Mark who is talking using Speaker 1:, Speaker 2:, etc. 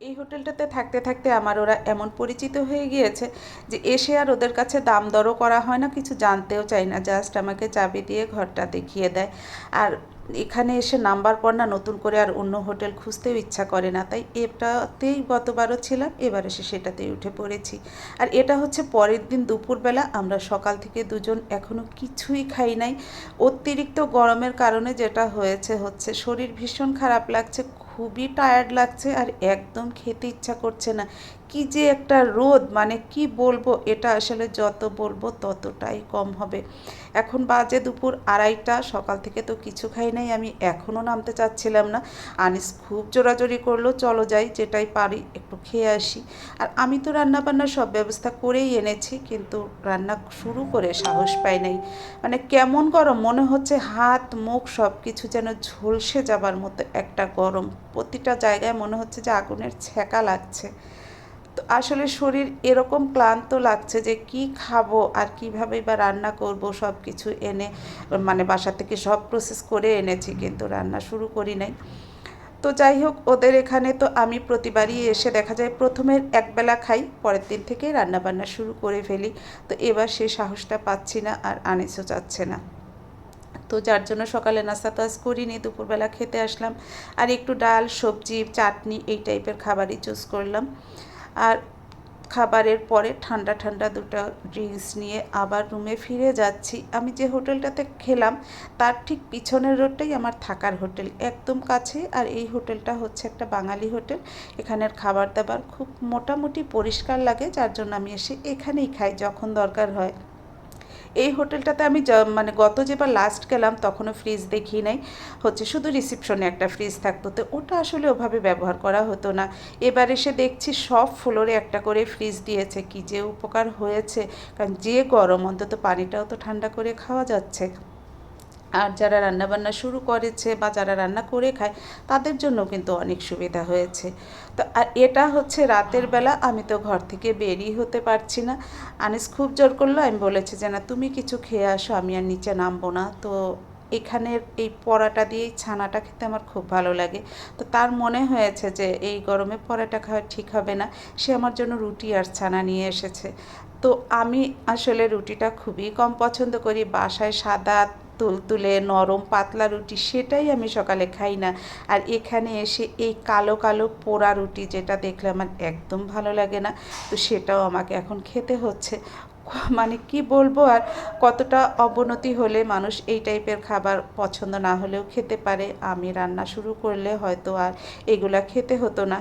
Speaker 1: এই হোটেলটাতে থাকতে থাকতে আমার ওরা এমন পরিচিত হয়ে গিয়েছে যে এসে আর ওদের কাছে দাম দরও করা হয় না, কিছু জানতেও চাই না জাস্ট আমাকে চাবি দিয়ে ঘরটা দেখিয়ে দেয়। আর এখানে এসে নাম্বার পর না নতুন করে আর অন্য হোটেল খুঁজতেও ইচ্ছা করে না, তাই এটাতেই গতবারও ছিলাম, এবার এসে সেটাতেই উঠে পড়েছি। আর এটা হচ্ছে পরের দিন দুপুরবেলা, আমরা সকাল থেকে দুজন এখনও কিছুই খাই নাই। অতিরিক্ত গরমের কারণে যেটা হয়েছে হচ্ছে শরীর ভীষণ খারাপ লাগছে খুবই টায়ার্ড লাগছে আর একদম খেতে ইচ্ছা করছে না। কি যে একটা রোদ মানে কি বলব, এটা আসলে যত বলব ততটাই কম হবে। এখন বাজে দুপুর আড়াইটা, সকাল থেকে তো কিছু খাই নাই, আমি এখনও নামতে চাচ্ছিলাম না। আনিস খুব জোরাজোরি করল, চলো যাই, যেটাই পারি, একটু খেয়ে আসি। আর আমি তো রান্না বান্নার সব ব্যবস্থা করেই এনেছি, কিন্তু রান্না শুরু করে সাহস পাই নাই। মানে কেমন গরম, মনে হচ্ছে হাত, মুখ সব কিছু যেন ঝলসে যাবার মতো একটা গরম। প্রতিটা জায়গায় মনে হচ্ছে যে আগুনের ছ্যাঁকা লাগছে। তো আসলে শরীর এরকম ক্লান্ত লাগছে যে কি খাব আর কীভাবে বা রান্না করব সব কিছু এনে মানে বাসা থেকে সব প্রসেস করে এনেছি কিন্তু রান্না শুরু করি নাই। তো যাই হোক, ওদের এখানে তো আমি প্রতিবারই এসে দেখা যায় প্রথমে একবেলা খাই, পরের দিন থেকে রান্না বান্না শুরু করে ফেলি। তো এবার সে সাহসটা পাচ্ছি না আর আনিসও চাচ্ছে না। তো যার জন্য সকালে নাস্তা তো করিনি, দুপুরবেলা খেতে আসলাম। আর একটু ডাল, সবজি, চাটনি এই টাইপের খাবারই চুজ করলাম। আর খাবারের পরে ঠান্ডা ঠান্ডা দুটো ড্রিঙ্কস নিয়ে আবার রুমে ফিরে যাচ্ছি। আমি যে হোটেলটাতে খেলাম, তার ঠিক পিছনের রোডটাই আমার থাকার হোটেল, একদম কাছে। আর এই হোটেলটা হচ্ছে একটা বাঙালি হোটেল। এখানের খাবার দাবার খুব মোটামুটি পরিষ্কার লাগে, যার জন্য আমি এসে এখানেই খাই যখন দরকার হয়। এই হোটেলটাতে আমি মানে গত যেবার লাস্ট গেলাম, তখনও ফ্রিজ দেখি নাই। হচ্ছে শুধু রিসিপশনে একটা ফ্রিজ থাকতো। তো ওটা আসলে ওভাবে ব্যবহার করা হতো না। এবার এসে দেখছি সব ফ্লোরে একটা করে ফ্রিজ দিয়েছে। কি যে উপকার হয়েছে। কারণ যে গরম, অন্তত পানিটাও তো ঠান্ডা করে খাওয়া যাচ্ছে। আর যারা রান্নাবান্না শুরু করেছে বা যারা রান্না করে খায়, তাদের জন্য কিন্তু অনেক সুবিধা হয়েছে। তো, আর এটা হচ্ছে রাতের বেলা, আমি তো ঘর থেকে বেরিয়ে হতে পারছি না। আনিস খুব জোর করল, আমি বলেছি যে, না, তুমি কিছু খেয়ে আসো, আমি আর নিচে নামবো না। তো এখানের এই পরাটা দিয়ে ছানাটা খেতে আমার খুব ভালো লাগে। তো তার মনে হয়েছে যে, এই গরমে পরাটা খাওয়া ঠিক হবে না। সে আমার জন্য রুটি আর ছানা নিয়ে এসেছে। তো আমি আসলে রুটিটা খুবই কম পছন্দ করি। বাসায় সাদা তুলতুলে নরম পাতলা রুটি সেটাই আমি সকালে খাই না। আর এখানে এসে এই কালো কালো পোড়া রুটি যেটা দেখলে আমার একদম ভালো লাগে না, তো সেটাও আমাকে এখন খেতে হচ্ছে। মানে কি বলব আর কতটা অবনতি হলে মানুষ এই টাইপের খাবার পছন্দ না হলেও খেতে পারে। আমি রান্না শুরু করলে হয়তো আর এগুলা খেতে হতো না।